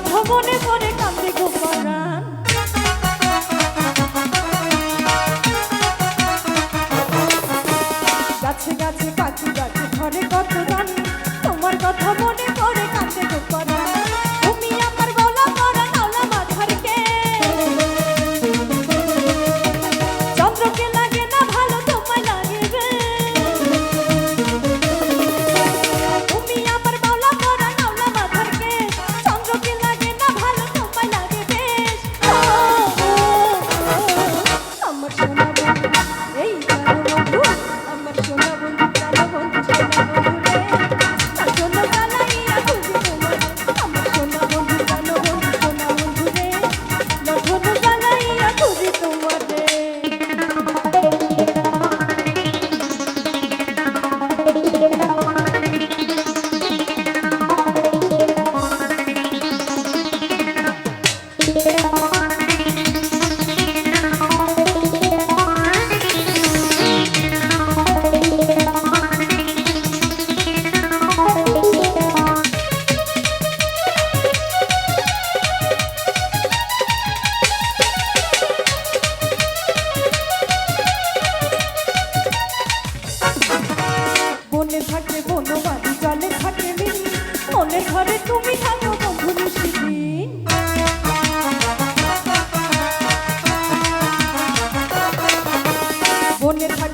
কথা মনে মনে কান্দে গো পরাণ গাছে গাছে পাখি গাছে ঘরে কত জলে থাকে বনবাদী জলে থাকে মিনি মনে ঘরে তুমি থাকো বন্ধু নিশিদিন বনে থাকে